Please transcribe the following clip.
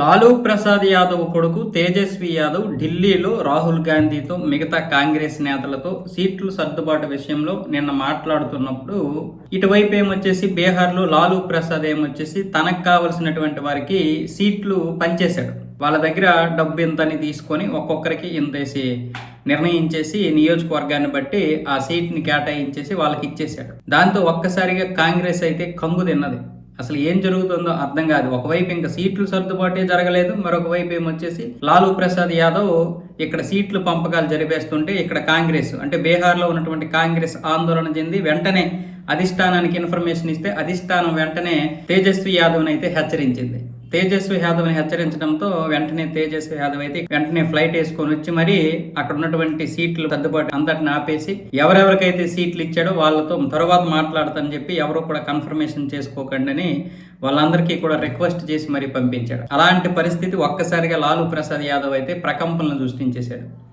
లాలూ ప్రసాద్ యాదవ్ కొడుకు తేజస్వి యాదవ్ ఢిల్లీలో రాహుల్ గాంధీతో మిగతా కాంగ్రెస్ నేతలతో సీట్లు సర్దుబాటు విషయంలో నిన్న మాట్లాడుతున్నప్పుడు ఇటువైపు ఏమొచ్చేసి బీహార్లో లాలూ ప్రసాద్ ఏమొచ్చేసి తనకు కావలసినటువంటి వారికి సీట్లు పంచేశాడు. వాళ్ళ దగ్గర డబ్బు ఇంతని తీసుకొని ఒక్కొక్కరికి ఇంతేసి నిర్ణయించేసి నియోజకవర్గాన్ని బట్టి ఆ సీట్ని కేటాయించేసి వాళ్ళకి ఇచ్చేశాడు. దాంతో ఒక్కసారిగా కాంగ్రెస్ అయితే కంగు తిన్నది. అసలు ఏం జరుగుతుందో అర్థం కాదు. ఒకవైపు ఇంకా సీట్లు సర్దుబాటే జరగలేదు మరొక వైపు ఏమొచ్చేసి లాలూ ప్రసాద్ యాదవ్ ఇక్కడ సీట్లు పంపకాలు జరిపేస్తుంటే ఇక్కడ కాంగ్రెస్ అంటే బీహార్లో ఉన్నటువంటి కాంగ్రెస్ ఆందోళన చెంది వెంటనే అధిష్టానానికి ఇన్ఫర్మేషన్ ఇస్తే అధిష్టానం వెంటనే తేజస్వి యాదవ్ని అయితే హెచ్చరించింది. తేజస్వి యాదవ్ని హెచ్చరించడంతో వెంటనే తేజస్వి యాదవ్ అయితే వెంటనే ఫ్లైట్ వేసుకొని వచ్చి మరి అక్కడ ఉన్నటువంటి సీట్లు సర్దుబాటు అంతటిని ఆపేసి ఎవరెవరికైతే సీట్లు ఇచ్చాడో వాళ్ళతో తర్వాత మాట్లాడతానని చెప్పి ఎవరు కూడా కన్ఫర్మేషన్ చేసుకోకండి అని వాళ్ళందరికీ కూడా రిక్వెస్ట్ చేసి మరీ పంపించాడు. అలాంటి పరిస్థితి ఒక్కసారిగా లాలూ ప్రసాద్ యాదవ్ అయితే ప్రకంపనలు సృష్టించేశాడు.